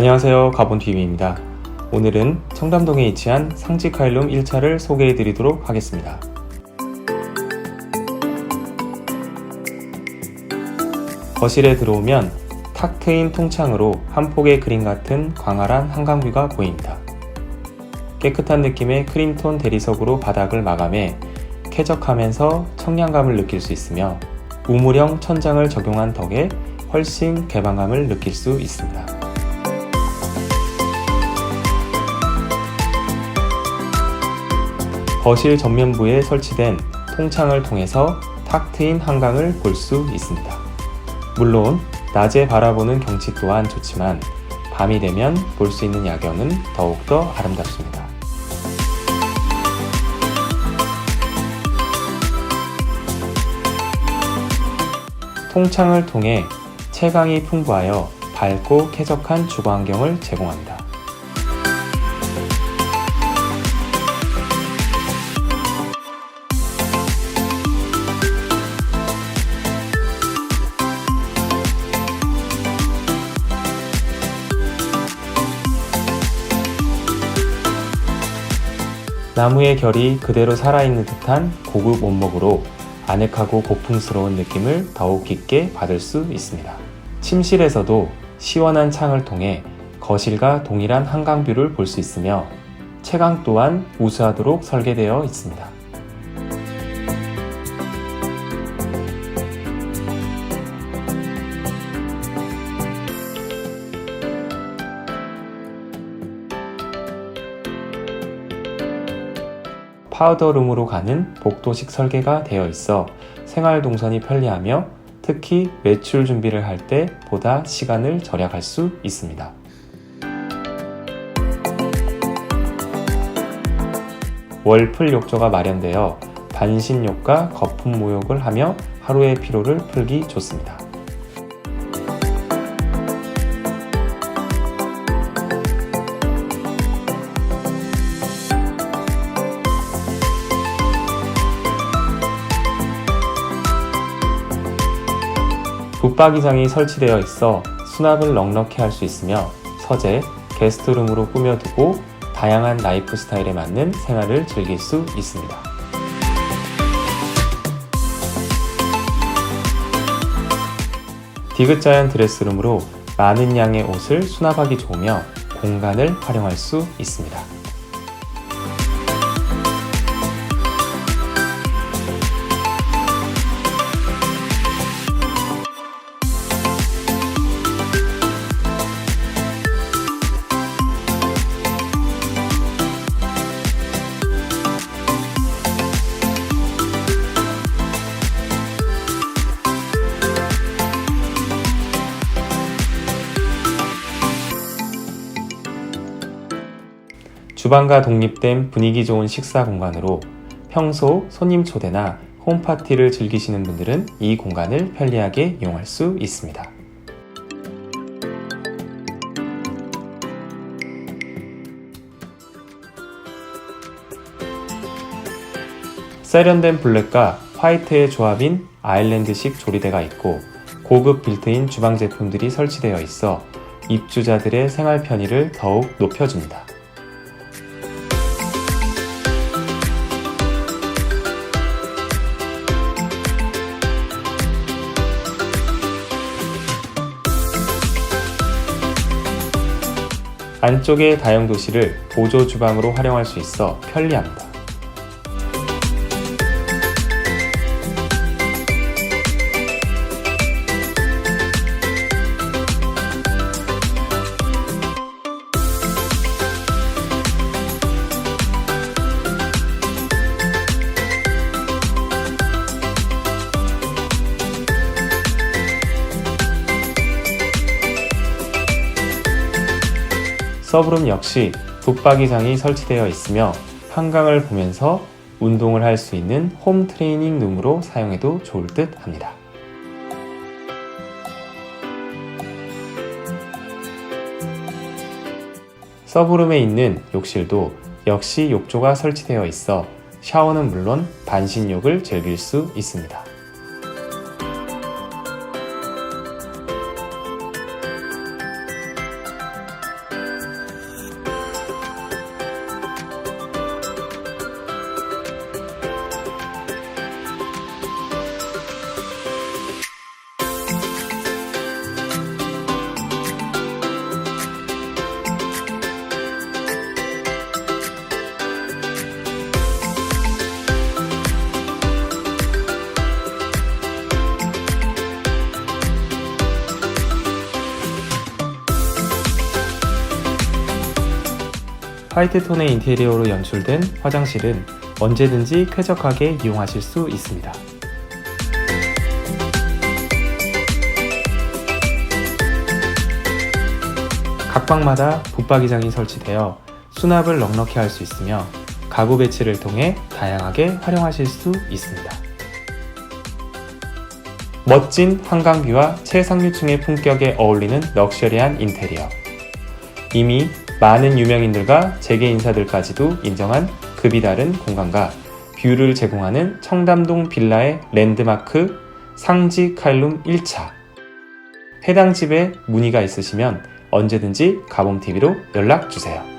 안녕하세요. 가본TV입니다. 오늘은 청담동에 위치한 상지카일룸 1차를 소개해 드리도록 하겠습니다. 거실에 들어오면 탁 트인 통창으로 한 폭의 그림 같은 광활한 한강뷰가 보입니다. 깨끗한 느낌의 크림톤 대리석으로 바닥을 마감해 쾌적하면서 청량감을 느낄 수 있으며 우물형 천장을 적용한 덕에 훨씬 개방감을 느낄 수 있습니다. 거실 전면부에 설치된 통창을 통해서 탁 트인 한강을 볼 수 있습니다. 물론 낮에 바라보는 경치 또한 좋지만 밤이 되면 볼 수 있는 야경은 더욱더 아름답습니다. 통창을 통해 채광이 풍부하여 밝고 쾌적한 주거 환경을 제공합니다. 나무의 결이 그대로 살아있는 듯한 고급 원목으로 아늑하고 고풍스러운 느낌을 더욱 깊게 받을 수 있습니다. 침실에서도 시원한 창을 통해 거실과 동일한 한강뷰를 볼 수 있으며 채광 또한 우수하도록 설계되어 있습니다. 파우더룸으로 가는 복도식 설계가 되어 있어 생활 동선이 편리하며 특히 외출 준비를 할 때 보다 시간을 절약할 수 있습니다. 월풀 욕조가 마련되어 반신욕과 거품 모욕을 하며 하루의 피로를 풀기 좋습니다. 붙박이장이 설치되어 있어 수납을 넉넉히 할 수 있으며 서재, 게스트룸으로 꾸며두고 다양한 라이프 스타일에 맞는 생활을 즐길 수 있습니다. 디귿자연 드레스룸으로 많은 양의 옷을 수납하기 좋으며 공간을 활용할 수 있습니다. 주방과 독립된 분위기 좋은 식사 공간으로 평소 손님 초대나 홈파티를 즐기시는 분들은 이 공간을 편리하게 이용할 수 있습니다. 세련된 블랙과 화이트의 조합인 아일랜드식 조리대가 있고 고급 빌트인 주방 제품들이 설치되어 있어 입주자들의 생활 편의를 더욱 높여줍니다. 안쪽의 다용도실을 보조 주방으로 활용할 수 있어 편리합니다. 서브룸 역시 붙박이장이 설치되어 있으며 한강을 보면서 운동을 할 수 있는 홈 트레이닝 룸으로 사용해도 좋을 듯 합니다. 서브룸에 있는 욕실도 역시 욕조가 설치되어 있어 샤워는 물론 반신욕을 즐길 수 있습니다. 화이트 톤의 인테리어로 연출된 화장실은 언제든지 쾌적하게 이용하실 수 있습니다. 각 방마다 붙박이장이 설치되어 수납을 넉넉히 할 수 있으며 가구 배치를 통해 다양하게 활용하실 수 있습니다. 멋진 한강뷰와 최상류층의 품격에 어울리는 럭셔리한 인테리어. 이미 많은 유명인들과 재계 인사들까지도 인정한 급이 다른 공간과 뷰를 제공하는 청담동 빌라의 랜드마크 상지 칼룸 1차. 해당 집에 문의가 있으시면 언제든지 가봄TV로 연락 주세요.